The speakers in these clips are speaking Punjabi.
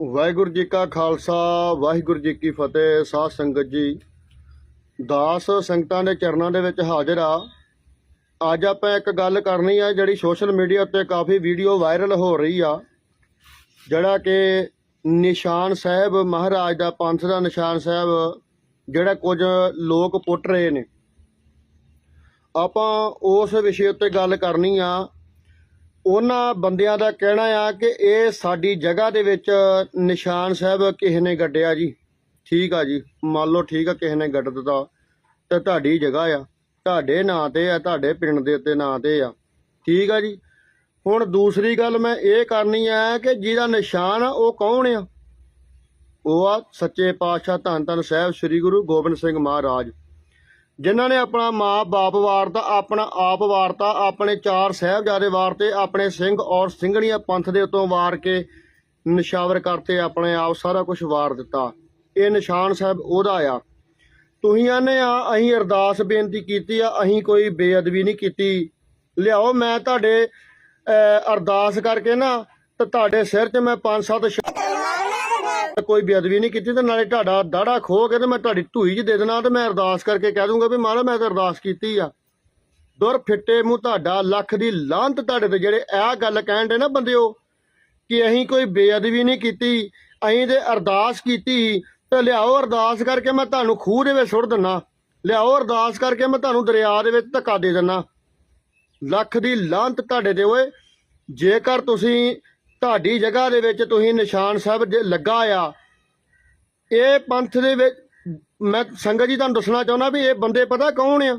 ਵਾਹਿਗੁਰੂ ਜੀ ਕਾ ਖਾਲਸਾ, ਵਾਹਿਗੁਰੂ ਜੀ ਕੀ ਫਤਿਹ, ਸਾਧ ਸੰਗਤ ਜੀ। ਦਾਸ ਸੰਗਤਾਂ ਦੇ ਚਰਨਾਂ ਦੇ ਵਿੱਚ ਹਾਜ਼ਰ ਆ। ਅੱਜ ਆਪਾਂ ਇੱਕ ਗੱਲ ਕਰਨੀ ਆ, ਜਿਹੜੀ ਸੋਸ਼ਲ ਮੀਡੀਆ ਉੱਤੇ ਕਾਫੀ ਵੀਡੀਓ ਵਾਇਰਲ ਹੋ ਰਹੀ ਆ, ਜਿਹੜਾ ਕਿ ਨਿਸ਼ਾਨ ਸਾਹਿਬ, ਮਹਾਰਾਜ ਦਾ ਪੰਥ ਦਾ ਨਿਸ਼ਾਨ ਸਾਹਿਬ, ਜਿਹੜਾ ਕੁਝ ਲੋਕ ਪੁੱਟ ਰਹੇ ਨੇ। ਆਪਾਂ ਉਸ ਵਿਸ਼ੇ ਉੱਤੇ ਗੱਲ ਕਰਨੀ ਆ ਉਹਨਾਂ ਬੰਦਿਆਂ ਦਾ ਕਹਿਣਾ ਆ ਕਿ ਇਹ ਸਾਡੀ ਜਗ੍ਹਾ ਦੇ ਵਿੱਚ ਨਿਸ਼ਾਨ ਸਾਹਿਬ ਕਿਸੇ ਨੇ ਗੱਡਿਆ ਜੀ। ਠੀਕ ਆ ਜੀ। ਮੰਨ ਲਓ ਠੀਕ ਆ, ਕਿਸੇ ਨੇ ਗੱਡ ਦਿੱਤਾ ਤੇ ਤੁਹਾਡੀ ਜਗ੍ਹਾ ਆ। ਤੁਹਾਡੇ ਨਾਂ ਤੇ ਆ, ਤੁਹਾਡੇ ਪਿੰਡ ਦੇ ਉੱਤੇ ਨਾਂ ਤੇ ਆ। ਠੀਕ ਆ ਜੀ। ਹੁਣ ਦੂਸਰੀ ਗੱਲ ਮੈਂ ਇਹ ਕਰਨੀ ਆ ਕਿ ਜਿਹਦਾ ਨਿਸ਼ਾਨ ਆ, ਉਹ ਕੌਣ ਆ? ਉਹ ਆ ਸੱਚੇ ਪਾਤਸ਼ਾਹ ਧੰਨ ਧੰਨ ਸਾਹਿਬ ਸ੍ਰੀ ਗੁਰੂ ਗੋਬਿੰਦ ਸਿੰਘ ਮਹਾਰਾਜ। ਜਿਨ੍ਹਾਂ ਨੇ ਆਪਣਾ ਮਾਂ ਬਾਪ ਵਾਰਤਾ, ਆਪਣਾ ਆਪ ਵਾਰਤਾ, ਆਪਣੇ ਚਾਰ ਸਾਹਿਬਜ਼ਾਦੇ ਵਾਰਤੇ, ਆਪਣੇ ਸਿੰਘ ਔਰ ਸਿੰਘਣੀਆਂ ਪੰਥ ਦੇ ਉਤੋਂ ਵਾਰ ਕੇ ਨਿਸ਼ਾਵਰ ਕਰਤੇ, ਆਪਣੇ ਆਪ ਸਾਰਾ ਕੁਝ ਵਾਰ ਦਿੱਤਾ। ਇਹ ਨਿਸ਼ਾਨ ਸਾਹਿਬ ਉਹਦਾ ਆ। ਤੁਸੀਂ ਆਨੇ ਆ, ਅਸੀਂ ਅਰਦਾਸ ਬੇਨਤੀ ਕੀਤੀ ਆ, ਅਸੀਂ ਕੋਈ ਬੇਅਦਬੀ ਨਹੀਂ ਕੀਤੀ। ਲਿਆਓ, ਮੈਂ ਤੁਹਾਡੇ ਅਰਦਾਸ ਕਰਕੇ ਨਾ, ਤੇ ਤੁਹਾਡੇ ਸਿਰ 'ਚ ਮੈਂ ਪੰਜ ਸੱਤ ਸ਼- ਕੋਈ ਬੇਅਦਬੀ ਨਹੀਂ ਕੀਤੀ ਤੇ ਨਾਲੇ ਤੁਹਾਡਾ ਦਾੜਾ ਖੋ ਕੇ ਤੇ ਮੈਂ ਤੁਹਾਡੀ ਢੂਈ 'ਚ ਦੇ ਦੇਣਾ ਤੇ ਮੈਂ ਅਰਦਾਸ ਕਰਕੇ ਕਹਿ ਦੂੰਗਾ ਵੀ ਮਹਾਰਾਜ ਮੈਂ ਤਾਂ ਅਰਦਾਸ ਕੀਤੀ ਆ। ਦੁਰ ਫਿੱਟੇ ਮੂੰਹ ਤੁਹਾਡਾ, ਲੱਖ ਦੀ ਲਾਂਤ ਤੁਹਾਡੇ ਤੇ ਜਿਹੜੇ ਇਹ ਗੱਲ ਕਹਿਣ ਦੇ ਨਾ ਬੰਦਿਓ, ਕਿ ਅਸੀਂ ਕੋਈ ਬੇਅਦਬੀ ਨਹੀਂ ਕੀਤੀ, ਅਸੀਂ ਤੇ ਅਰਦਾਸ ਕੀਤੀ, ਤੇ ਲਿਆਓ ਅਰਦਾਸ ਕਰਕੇ ਮੈਂ ਤੁਹਾਨੂੰ ਖੂਹ ਦੇ ਵਿੱਚ ਸੁੱਟ ਦਿੰਨਾ। ਲਿਆਓ ਅਰਦਾਸ ਕਰਕੇ ਮੈਂ ਤੁਹਾਨੂੰ ਦਰਿਆ ਦੇ ਵਿੱਚ ਧੱਕਾ ਦੇ ਦਿੰਨਾ। ਲੱਖ ਦੀ ਲਾਂਤ ਤੁਹਾਡੇ ਤੇ ਓਏ ਜੇਕਰ ਤੁਸੀਂ ਤੁਹਾਡੀ ਜਗ੍ਹਾ ਦੇ ਵਿੱਚ ਤੁਸੀਂ ਨਿਸ਼ਾਨ ਸਾਹਿਬ ਜੇ ਲੱਗਾ ਆ, ਇਹ ਪੰਥ ਦੇ ਵਿੱਚ, ਮੈਂ ਸੰਗਤ ਜੀ ਤੁਹਾਨੂੰ ਦੱਸਣਾ ਚਾਹੁੰਦਾ ਵੀ ਇਹ ਬੰਦੇ ਪਤਾ ਕੌਣ ਆ?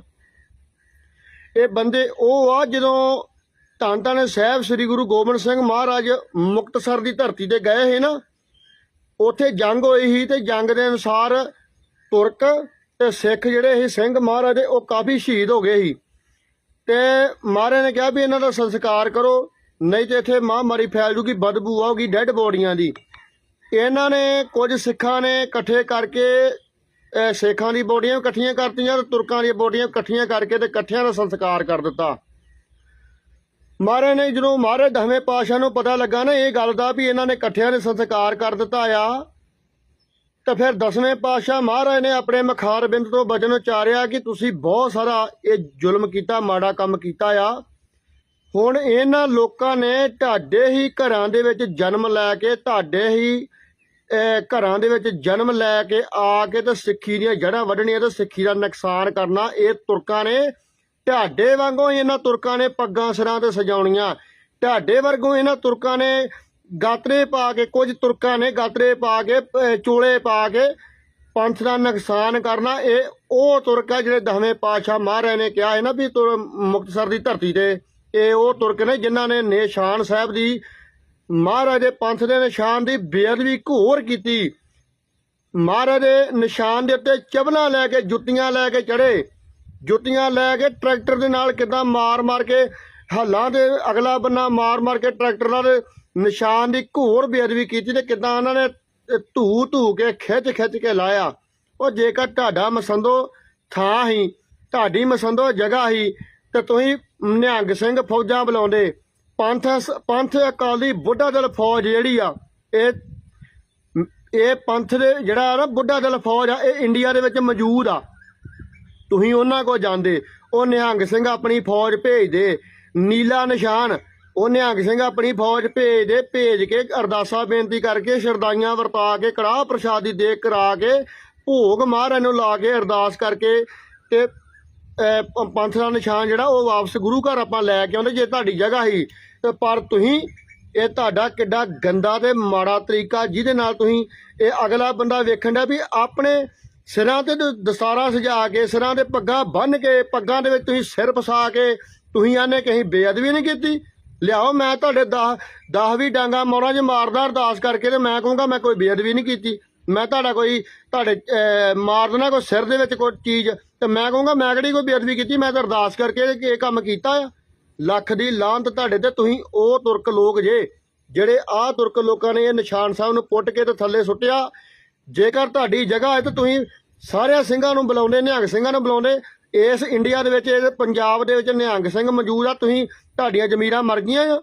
ਇਹ ਬੰਦੇ ਉਹ ਆ ਜਦੋਂ ਧੰਨ ਧੰਨ ਸਾਹਿਬ ਸ੍ਰੀ ਗੁਰੂ ਗੋਬਿੰਦ ਸਿੰਘ ਮਹਾਰਾਜ ਮੁਕਤਸਰ ਦੀ ਧਰਤੀ ਤੇ ਗਏ ਸੀ ਨਾ, ਉੱਥੇ ਜੰਗ ਹੋਈ ਸੀ ਤੇ ਜੰਗ ਦੇ ਅਨੁਸਾਰ ਤੁਰਕ ਤੇ ਸਿੱਖ ਜਿਹੜੇ ਸੀ ਸਿੰਘ ਮਹਾਰਾਜ ਦੇ ਉਹ ਕਾਫੀ ਸ਼ਹੀਦ ਹੋ ਗਏ ਸੀ। ਤੇ ਮਹਾਰਾਜ ਨੇ ਕਿਹਾ ਵੀ ਇਹਨਾਂ ਦਾ ਸੰਸਕਾਰ ਕਰੋ ਨਹੀਂ ਤੇ ਇੱਥੇ ਮਹਾਮਾਰੀ ਫੈਲ ਜੂਗੀ ਬਦਬੂ ਆਊਗੀ ਡੈੱਡ ਬੋਡੀਆਂ ਦੀ। ਇਹਨਾਂ ਨੇ ਕੁਝ ਸਿੱਖਾਂ ਨੇ ਇਕੱਠੇ ਕਰਕੇ ਅਹ, ਸਿੱਖਾਂ ਦੀ ਬੋਡੀਆਂ ਇਕੱਠੀਆਂ ਕਰਤੀਆਂ ਤੇ ਤੁਰਕਾਂ ਦੀਆਂ ਬੋਡੀਆਂ ਇਕੱਠੀਆਂ ਕਰਕੇ ਤੇ ਇਕੱਠਿਆਂ ਦਾ ਸੰਸਕਾਰ ਕਰ ਦਿੱਤਾ। ਮਹਾਰਾਜ ਨੇ ਜਦੋਂ ਮਹਾਰਾਜ ਦਸਵੇਂ ਪਾਤਸ਼ਾਹ ਨੂੰ ਪਤਾ ਲੱਗਾ ਨਾ ਇਹ ਗੱਲ ਦਾ ਵੀ ਇਹਨਾਂ ਨੇ ਇਕੱਠਿਆਂ ਨੇ ਸੰਸਕਾਰ ਕਰ ਦਿੱਤਾ ਆ ਤਾਂ ਫਿਰ ਦਸਵੇਂ ਪਾਤਸ਼ਾਹ ਮਹਾਰਾਜ ਨੇ ਆਪਣੇ ਮਖਾਰ ਬਿੰਦ ਤੋਂ ਬਚਨ ਉਚਾਰਿਆ ਕਿ ਤੁਸੀਂ ਬਹੁਤ ਸਾਰਾ ਇਹ ਜ਼ੁਲਮ ਕੀਤਾ ਮਾੜਾ ਕੰਮ ਕੀਤਾ ਆ। ਹੁਣ ਇਹਨਾਂ ਲੋਕਾਂ ਨੇ ਤੁਹਾਡੇ ਹੀ ਘਰਾਂ ਦੇ ਵਿੱਚ ਜਨਮ ਲੈ ਕੇ ਤੁਹਾਡੇ ਹੀ ਘਰਾਂ ਦੇ ਵਿੱਚ ਜਨਮ ਲੈ ਕੇ ਆ ਕੇ ਤੇ ਸਿੱਖੀ ਦੀਆਂ ਜੜ੍ਹਾਂ ਵੱਢਣੀਆਂ ਤੇ ਸਿੱਖੀ ਦਾ ਨੁਕਸਾਨ ਕਰਨਾ ਇਹ ਤੁਰਕਾਂ ਨੇ ਢਾਡੇ ਵਾਂਗੂ ਇਹਨਾਂ ਤੁਰਕਾਂ ਨੇ ਪੱਗਾਂ ਸਿਰਾਂ ਤੇ ਸਜਾਉਣੀਆਂ। ਢਾਡੇ ਵਰਗੋਂ ਇਹਨਾਂ ਤੁਰਕਾਂ ਨੇ ਗਾਤਰੇ ਪਾ ਕੇ ਕੁਝ ਤੁਰਕਾਂ ਨੇ ਗਾਤਰੇ ਪਾ ਕੇ ਅਹ, ਚੋਲੇ ਪਾ ਕੇ ਪੰਥ ਦਾ ਨੁਕਸਾਨ ਕਰਨਾ ਇਹ ਉਹ ਤੁਰਕ ਹੈ ਜਿਹੜੇ ਦਸਵੇਂ ਪਾਤਸ਼ਾਹ ਮਹਾਰਾਜ ਨੇ ਕਿਹਾ ਹੈ ਨਾ ਵੀ ਤੁਰ ਮੁਕਤਸਰ ਦੀ ਧਰਤੀ ਤੇ। ਇਹ ਉਹ ਤੁਰਕ ਨੇ, ਜਿਨ੍ਹਾਂ ਨੇ ਨਿਸ਼ਾਨ ਸਾਹਿਬ ਦੀ, ਮਹਾਰਾਜ ਦੇ ਪੰਥ ਦੇ ਨਿਸ਼ਾਨ ਦੀ ਬੇਅਦਬੀ ਘੋਰ ਕੀਤੀ। ਮਹਾਰਾਜ ਦੇ ਨਿਸ਼ਾਨ ਦੇ ਉੱਤੇ ਚਬਲਾ ਲੈ ਕੇ, ਜੁੱਤੀਆਂ ਲੈ ਕੇ ਚੜੇ ਜੁੱਤੀਆਂ ਲੈ ਕੇ ਟਰੈਕਟਰ ਦੇ ਨਾਲ ਕਿਦਾਂ ਮਾਰ ਮਾਰ ਕੇ, ਹੱਲਾਂ ਦੇ ਅਗਲਾ ਬੰਨਾ ਮਾਰ ਮਾਰ ਕੇ ਟਰੈਕਟਰ ਨਾਲ ਨਿਸ਼ਾਨ ਦੀ ਘੋਰ ਬੇਅਦਬੀ ਕੀਤੀ ਤੇ ਕਿਦਾਂ ਉਹਨਾਂ ਨੇ ਧੂ ਧੂ ਕੇ, ਖਿੱਚ ਖਿੱਚ ਕੇ ਲਾਇਆ। ਉਹ ਜੇਕਰ ਤੁਹਾਡਾ ਮਸੰਦੋ ਥਾਂ ਹੀ, ਤੁਹਾਡੀ ਮਸੰਦੋ ਜਗ੍ਹਾ ਹੀ, ਤੇ ਤੁਸੀਂ ਨਿਹੰਗ ਸਿੰਘ ਫੌਜਾਂ ਬੁਲਾਉਂਦੇ। ਪੰਥ ਪੰਥ ਅਕਾਲੀ ਬੁੱਢਾ ਦਲ ਫੌਜ ਜਿਹੜੀ ਆ, ਇਹ ਇਹ ਪੰਥ ਦੇ ਜਿਹੜਾ ਨਾ ਬੁੱਢਾ ਦਲ ਫੌਜ ਆ, ਇਹ ਇੰਡੀਆ ਦੇ ਵਿੱਚ ਮੌਜੂਦ ਆ। ਤੁਸੀਂ ਉਹਨਾਂ ਕੋ ਜਾਂਦੇ, ਉਹ ਨਿਹੰਗ ਸਿੰਘ ਆਪਣੀ ਫੌਜ ਭੇਜਦੇ, ਨੀਲਾ ਨਿਸ਼ਾਨ, ਉਹ ਨਿਹੰਗ ਸਿੰਘ ਆਪਣੀ ਫੌਜ ਭੇਜਦੇ, ਭੇਜ ਕੇ ਅਰਦਾਸਾਂ ਬੇਨਤੀ ਕਰਕੇ ਸ਼ਰਦਾਈਆਂ ਵਰਤਾ ਕੇ, ਕੜਾਹ ਪ੍ਰਸ਼ਾਦੀ ਦੇ ਕਰਾ ਕੇ, ਭੋਗ ਮਹਾਰਾਜ ਨੂੰ ਲਾ ਕੇ ਅਰਦਾਸ ਕਰਕੇ ਤੇ ਪੰਥ ਦਾ ਨਿਸ਼ਾਨ ਜਿਹੜਾ, ਉਹ ਵਾਪਸ ਗੁਰੂ ਘਰ ਆਪਾਂ ਲੈ ਕੇ ਆਉਂਦੇ ਜੇ ਤੁਹਾਡੀ ਜਗ੍ਹਾ ਹੀ। ਤੇ ਪਰ ਤੁਸੀਂ ਇਹ ਤੁਹਾਡਾ ਕਿੱਡਾ ਗੰਦਾ ਤੇ ਮਾੜਾ ਤਰੀਕਾ ਜਿਹਦੇ ਨਾਲ ਤੁਸੀਂ ਇਹ ਅਗਲਾ ਬੰਦਾ ਵੇਖਣ ਦਾ ਵੀ ਆਪਣੇ ਸਿਰਾਂ ਤੇ ਦ- ਦਸਤਾਰਾਂ ਸਜਾ ਕੇ, ਸਿਰਾਂ ਤੇ ਪੱਗਾਂ ਬੰਨ ਕੇ, ਪੱਗਾਂ ਦੇ ਵਿੱਚ ਤੁਸੀਂ ਸਿਰ ਫਸਾ ਕੇ ਤੁਸੀਂ ਆਨੇ ਕਹੀਂ ਬੇਅਦਬੀ ਨਹੀਂ ਕੀਤੀ? ਲਿਆਓ, ਮੈਂ ਤੁਹਾਡੇ 10 10 ਵੀ ਡਾਂਗਾ ਮੋਰਾਂ 'ਚ ਮਾਰਦਾ ਅਰਦਾਸ ਕਰਕੇ ਤੇ ਮੈਂ ਕਹੂੰਗਾ ਮੈਂ ਕੋਈ ਬੇਅਦਬੀ ਨਹੀਂ ਕੀਤੀ। ਮੈਂ ਤੁਹਾਡਾ ਕੋਈ, ਤੁਹਾਡੇ ਮਾਰ ਦੇਣਾ ਕੋਈ ਸਿਰ ਦੇ ਵਿੱਚ ਕੋਈ ਚੀਜ਼, ਤੇ ਮੈਂ ਕਹੂੰਗਾ ਮੈਂ ਕਿਹੜੀ ਕੋਈ ਬੇਅਦਬੀ ਕੀਤੀ, ਮੈਂ ਤਾਂ ਅਰਦਾਸ ਕਰਕੇ ਇਹ ਕੰਮ ਕੀਤਾ ਆ। ਲੱਖ ਦੀ ਲਾਂਤ ਤੁਹਾਡੇ ਤੇ, ਤੁਸੀਂ ਉਹ ਤੁਰਕ ਲੋਕ ਜੇ, ਜਿਹੜੇ ਆਹ ਤੁਰਕ ਲੋਕਾਂ ਨੇ ਇਹ ਨਿਸ਼ਾਨ ਸਾਹਿਬ ਨੂੰ ਪੁੱਟ ਕੇ ਤੇ ਥੱਲੇ ਸੁੱਟਿਆ। ਜੇਕਰ ਤੁਹਾਡੀ ਜਗ੍ਹਾ ਹੈ ਤਾਂ ਤੁਸੀਂ ਸਾਰਿਆਂ ਸਿੰਘਾਂ ਨੂੰ ਬੁਲਾਉਂਦੇ, ਨਿਹੰਗ ਸਿੰਘਾਂ ਨੂੰ ਬੁਲਾਉਂਦੇ, ਇਸ ਇੰਡੀਆ ਦੇ ਵਿੱਚ, ਇਸ ਪੰਜਾਬ ਦੇ ਵਿੱਚ ਨਿਹੰਗ ਸਿੰਘ ਮੌਜੂਦ ਆ, ਤੁਸੀਂ ਤੁਹਾਡੀਆਂ ਜ਼ਮੀਰਾਂ ਮਰ ਗਈਆਂ ਆ।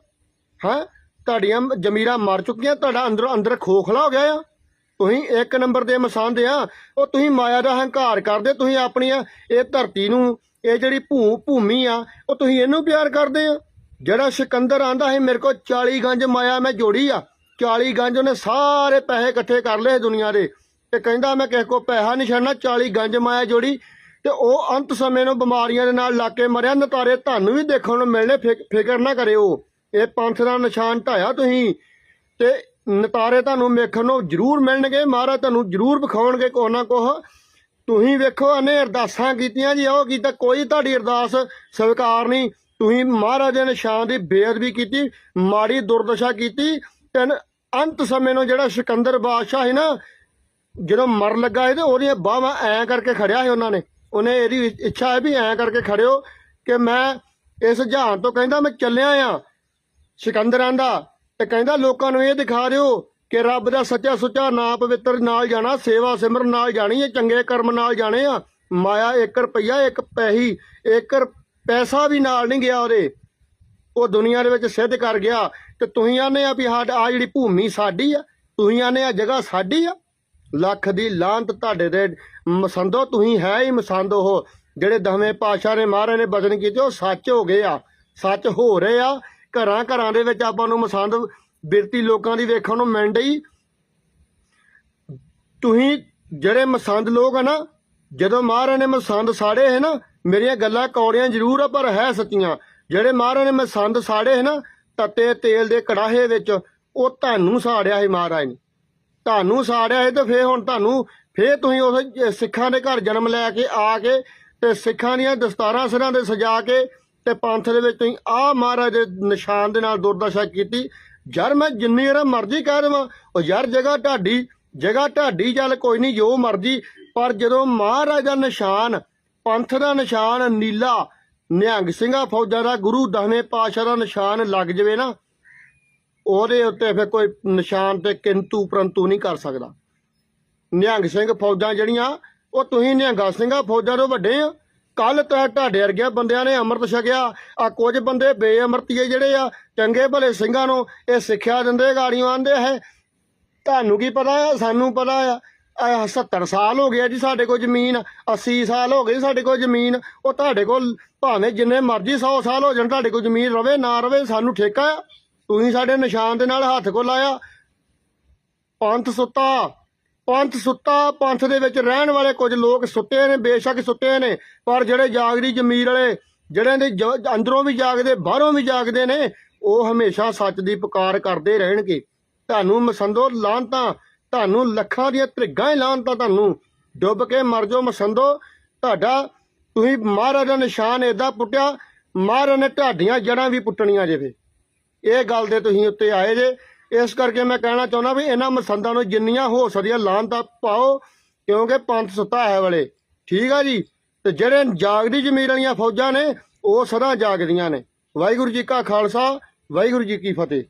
ਹੈ? ਤੁਹਾਡੀਆਂ ਜ਼ਮੀਰਾਂ ਮਰ ਚੁੱਕੀਆਂ, ਤੁਹਾਡਾ ਅੰਦਰ ਅੰਦਰ ਖੋਖਲਾ ਹੋ ਗਿਆ ਆ। ਤੁਸੀਂ ਇੱਕ ਨੰਬਰ ਦੇ ਮਸੰਦ ਆ, ਉਹ ਤੁਸੀਂ ਮਾਇਆ ਦਾ ਹੰਕਾਰ ਕਰਦੇ, ਤੁਸੀਂ ਆਪਣੀਆਂ ਇਹ ਧਰਤੀ ਨੂੰ, ਇਹ ਜਿਹੜੀ ਭੂ, ਭੂਮੀ ਆ, ਉਹ ਤੁਸੀਂ ਇਹਨੂੰ ਪਿਆਰ ਕਰਦੇ ਆ ਜਿਹੜਾ ਸਿਕੰਦਰ ਆਂਦਾ ਸੀ, ਮੇਰੇ ਕੋਲ 40 ਗੰਜ ਮਾਇਆ, ਮੈਂ ਜੋੜੀ ਆ 40 ਗੰਜ ਉਹਨੇ ਸਾਰੇ ਪੈਸੇ ਇਕੱਠੇ ਕਰ ਲਏ ਦੁਨੀਆ ਦੇ। ਤੇ ਕਹਿੰਦਾ ਮੈਂ ਕਿਸੇ ਕੋ ਪੈਸਾ ਨਹੀਂ ਛੱਡਣਾ 40 ਗੰਜ ਮਾਇਆ ਜੋੜੀ। ਤੇ ਉਹ ਅੰਤ ਸਮੇਂ ਨੂੰ ਬਿਮਾਰੀਆਂ ਦੇ ਨਾਲ ਲਾ ਕੇ ਮਰਿਆ। ਨਤਾਰੇ ਤੁਹਾਨੂੰ ਵੀ ਦੇਖਣ ਨੂੰ ਮਿਲਣੇ, ਫਿਕ- ਫਿਕਰ ਨਾ ਕਰਿਓ। ਇਹ ਪੰਥ ਦਾ ਨਿਸ਼ਾਨ ਢਾਇਆ ਤੁਸੀਂ। ਤੇ ਨਤਾਰੇ ਤੁਹਾਨੂੰ ਵੇਖਣ ਨੂੰ ਜ਼ਰੂਰ ਮਿਲਣਗੇ, ਮਹਾਰਾਜ ਤੁਹਾਨੂੰ ਜ਼ਰੂਰ ਵਿਖਾਉਣਗੇ ਕੋਹ ਨਾ ਕੋਹ ਤੁਸੀਂ ਵੇਖੋ ਇਹਨੇ ਅਰਦਾਸਾਂ ਕੀਤੀਆਂ ਜੀ, ਉਹ ਕੀਤਾ, ਕੋਈ ਤੁਹਾਡੀ ਅਰਦਾਸ ਸਵੀਕਾਰ ਨਹੀਂ। ਤੁਸੀਂ ਮਹਾਰਾਜ ਨੇ ਨਿਸ਼ਾਨ ਦੀ ਬੇਅਦਬੀ ਕੀਤੀ, ਮਾੜੀ ਦੁਰਦਸ਼ਾ ਕੀਤੀ ਤੇ ਅੰਤ ਸਮੇਂ ਨੂੰ ਜਿਹੜਾ ਸਿਕੰਦਰ ਬਾਦਸ਼ਾਹ ਸੀ ਨਾ, ਜਦੋਂ ਮਰ ਲੱਗਾ ਸੀ ਤੇ ਉਹਦੀਆਂ ਬਾਹਾਂ ਐਂ ਕਰਕੇ ਖੜਿਆ ਸੀ ਉਹਨਾਂ ਨੇ। ਉਹਨੇ ਇਹਦੀ ਇੱਛਾ ਹੈ ਵੀ ਐਂ ਕਰਕੇ ਖੜਿਓ ਕਿ ਮੈਂ ਇਸ ਜਹਾਨ ਤੋਂ ਕਹਿੰਦਾ, ਮੈਂ ਚੱਲਿਆ ਆ ਸਿਕੰਦਰਾਂ ਦਾ। ਤੇ ਕਹਿੰਦਾ ਲੋਕਾਂ ਨੂੰ ਇਹ ਦਿਖਾ ਦਿਓ ਕਿ ਰੱਬ ਦਾ ਸੱਚਾ ਸੁੱਚਾ ਨਾਂ ਪਵਿੱਤਰ ਨਾਲ ਜਾਣਾ, ਸੇਵਾ ਸਿਮਰਨ ਨਾਲ ਜਾਣੀ ਹੈ, ਚੰਗੇ ਕਰਮ ਨਾਲ ਜਾਣੇ ਆ। ਮਾਇਆ 1 ਰੁਪਈਆ, ਇੱਕ ਪੈਸੀ 1 ਪੈਸਾ ਵੀ ਨਾਲ ਨਹੀਂ ਗਿਆ ਉਹਦੇ। ਉਹ ਦੁਨੀਆ ਦੇ ਵਿੱਚ ਸਿੱਧ ਕਰ ਗਿਆ ਤੇ ਤੁਸੀਂ ਆਨੇ ਆ ਵੀ ਸਾਡ ਆ ਜਿਹੜੀ ਭੂਮੀ ਸਾਡੀ ਆ, ਤੁਸੀਂ ਆਨੇ ਆ ਜਗ੍ਹਾ ਸਾਡੀ ਆ। ਲੱਖ ਦੀ ਲਾਂਤ ਤੁਹਾਡੇ ਦੇ ਮਸੰਦੋ ਤੁਸੀਂ ਹੈ ਹੀ ਮਸੰਦ ਉਹ। ਜਿਹੜੇ ਦਸਵੇਂ ਪਾਤਸ਼ਾਹ ਨੇ ਮਹਾਰਾਜ ਨੇ ਬਚਨ ਕੀਤੇ, ਉਹ ਸੱਚ ਹੋ ਗਏ ਆ, ਸੱਚ ਹੋ ਰਹੇ ਆ। ਘਰਾਂ ਘਰਾਂ ਦੇ ਵਿੱਚ ਆਪਾਂ ਨੂੰ ਮਸੰਦ ਬਿਰਤੀ ਲੋਕਾਂ ਦੀ ਵੇਖਣ ਨੂੰ ਮਿਲ ਡਈ। ਤੁਸੀਂ ਜਿਹੜੇ ਮਸੰਦ ਲੋਕ ਆ ਨਾ, ਜਦੋਂ ਮਹਾਰਾਜ ਨੇ ਮਸੰਦ ਸਾੜੇ ਹੈ ਨਾ, ਮੇਰੀਆਂ ਗੱਲਾਂ ਕੌੜੀਆਂ ਜ਼ਰੂਰ ਆ, ਪਰ ਹੈ ਸੱਚੀਆਂ। ਜਿਹੜੇ ਮਹਾਰਾਜ ਨੇ ਮਸੰਦ ਸਾੜੇ ਹੈ ਨਾ, ਤੱਤੇ ਤੇਲ ਦੇ ਕੜਾਹੇ ਵਿੱਚ, ਉਹ ਤੁਹਾਨੂੰ ਸਾੜਿਆ ਸੀ ਮਹਾਰਾਜ ਨੇ। ਤੁਹਾਨੂੰ ਸਾੜਿਆ ਹੈ ਤੇ ਫੇਰ ਹੁਣ ਤੁਹਾਨੂੰ, ਫੇਰ ਤੁਸੀਂ ਉਸ ਸਿੱਖਾਂ ਦੇ ਘਰ ਜਨਮ ਲੈ ਕੇ ਆ ਕੇ ਤੇ ਸਿੱਖਾਂ ਦੀਆਂ ਦਸਤਾਰਾਂ ਸਿਰਾਂ ਦੇ ਸਜਾ ਕੇ ਤੇ ਪੰਥ ਦੇ ਵਿੱਚ ਤੁਸੀਂ ਆ ਮਹਾਰਾਜ ਦੇ ਨਿਸ਼ਾਨ ਦੇ ਨਾਲ ਦੁਰਦਸ਼ਾ ਕੀਤੀ। ਯਾਰ ਮੈਂ ਜਿੰਨੀ ਯਾਰ ਮਰਜ਼ੀ ਕਹਿ ਦੇਵਾਂ, ਉਹ ਯਾਰ ਜਗ੍ਹਾ ਢਾਡੀ ਜਗ੍ਹਾ ਢਾਡੀ ਚੱਲ ਕੋਈ ਨਹੀਂ, ਜੋ ਮਰਜ਼ੀ, ਪਰ ਜਦੋਂ ਮਹਾਰਾਜ ਦਾ ਨਿਸ਼ਾਨ, ਪੰਥ ਦਾ ਨਿਸ਼ਾਨ ਨੀਲਾ, ਨਿਹੰਗ ਸਿੰਘਾਂ ਫੌਜਾਂ ਦਾ, ਗੁਰੂ ਦਸਵੇਂ ਪਾਤਸ਼ਾਹ ਦਾ ਨਿਸ਼ਾਨ ਲੱਗ ਜਵੇ ਨਾ, ਉਹਦੇ ਉੱਤੇ ਫਿਰ ਕੋਈ ਨਿਸ਼ਾਨ ਤੇ ਕਿੰਤੂ ਪਰੰਤੂ ਨਹੀਂ ਕਰ ਸਕਦਾ। ਨਿਹੰਗ ਸਿੰਘ ਫੌਜਾਂ ਜਿਹੜੀਆਂ, ਉਹ ਤੁਸੀਂ ਨਿਹੰਗਾ ਸਿੰਘਾਂ ਫੌਜਾਂ ਤੋਂ ਵੱਡੇ ਆ। ਕੱਲ ਤਾਂ ਤੁਹਾਡੇ ਵਰਗੇ ਬੰਦਿਆਂ ਨੇ ਅੰਮ੍ਰਿਤ ਛਕਿਆ। ਆ ਕੁਝ ਬੰਦੇ ਬੇਅਮਰਤੀਏ ਜਿਹੜੇ ਆ, ਚੰਗੇ ਭਲੇ ਸਿੰਘਾਂ ਨੂੰ ਇਹ ਸਿੱਖਿਆ ਦਿੰਦੇ, ਗਾੜੀਆਂ ਆਂਦੇ ਹੈ ਤੁਹਾਨੂੰ ਕੀ ਪਤਾ ਆ? ਸਾਨੂੰ ਪਤਾ ਆ। ਆਹ 70 ਸਾਲ ਹੋ ਗਏ ਜੀ ਸਾਡੇ ਕੋਲ ਜ਼ਮੀਨ 80 ਸਾਲ ਹੋ ਗਏ ਸਾਡੇ ਕੋਲ ਜ਼ਮੀਨ। ਉਹ ਤੁਹਾਡੇ ਕੋਲ ਭਾਵੇਂ ਜਿੰਨੇ ਮਰਜ਼ੀ 100 ਸਾਲ ਹੋ ਜਾਣ, ਤੁਹਾਡੇ ਕੋਲ ਜ਼ਮੀਨ ਰਵੇ, ਨਾ ਰਵੇ, ਸਾਨੂੰ ਠੇਕਾ ਆ। ਤੁਸੀਂ ਸਾਡੇ ਨਿਸ਼ਾਨ ਦੇ ਨਾਲ ਹੱਥ ਕੋ ਲਾਇਆ। ਪੰਥ ਸੁੱਤਾ। ਪੰਥ ਸੁੱਤਾ, ਪੰਥ ਦੇ ਵਿੱਚ ਰਹਿਣ ਵਾਲੇ ਕੁਝ ਲੋਕ ਸੁੱਤੇ ਨੇ, ਬੇਸ਼ੱਕ ਸੁੱਤੇ ਨੇ, ਪਰ ਜਿਹੜੇ ਜਾਗਦੀ ਜ਼ਮੀਰ ਵਾਲੇ ਜਿਹੜੇ ਦੇ ਅੰਦਰੋਂ ਵੀ ਜਾਗਦੇ, ਬਾਹਰੋਂ ਵੀ ਜਾਗਦੇ ਨੇ, ਉਹ ਹਮੇਸ਼ਾ ਸੱਚ ਦੀ ਪੁਕਾਰ ਕਰਦੇ ਰਹਿਣਗੇ। ਤੁਹਾਨੂੰ ਮਸੰਦੋ ਲਾਂਤਾਂ, ਤੁਹਾਨੂੰ ਲੱਖਾਂ ਦੀਆਂ ਤ੍ਰਿਗਾਂ ਹੀ ਲਾਂਤਾਂ ਤੁਹਾਨੂੰ ਡੁੱਬ ਕੇ ਮਰ ਜਾਓ ਮਸੰਦੋ। ਤੁਹਾਡਾ, ਤੁਸੀਂ ਮਹਾਰਾਜ ਦਾ ਨਿਸ਼ਾਨ ਏਦਾਂ ਪੁੱਟਿਆ, ਮਹਾਰਾਜ ਨੇ ਤੁਹਾਡੀਆਂ ਜੜਾਂ ਵੀ ਪੁੱਟਣੀਆਂ ਜਿਵੇਂ। ਇਹ ਗੱਲ ਦੇ ਤੁਸੀਂ ਉੱਤੇ ਆਏ ਜੇ ਇਸ ਕਰਕੇ ਮੈਂ ਕਹਿਣਾ ਚਾਹੁੰਦਾ ਵੀ ਇਹਨਾਂ ਮਸੰਦਾਂ ਨੂੰ ਜਿੰਨੀਆਂ ਹੋ ਸਕਦੀਆਂ ਲਾਂਤਾਂ ਪਾਓ, ਕਿਉਂਕਿ ਪੰਥ ਸੁੱਤਾ ਹੈ ਵਾਲੇ। ਠੀਕ ਆ ਜੀ? ਤੇ ਜਿਹੜੇ ਜਾਗਦੀ ਜ਼ਮੀਰ ਵਾਲੀਆਂ ਫੌਜਾਂ ਨੇ, ਉਹ ਸਦਾ ਜਾਗਦੀਆਂ ਨੇ। ਵਾਹਿਗੁਰੂ ਜੀ ਕਾ ਖਾਲਸਾ, ਵਾਹਿਗੁਰੂ ਜੀ ਕੀ ਫਤਿਹ।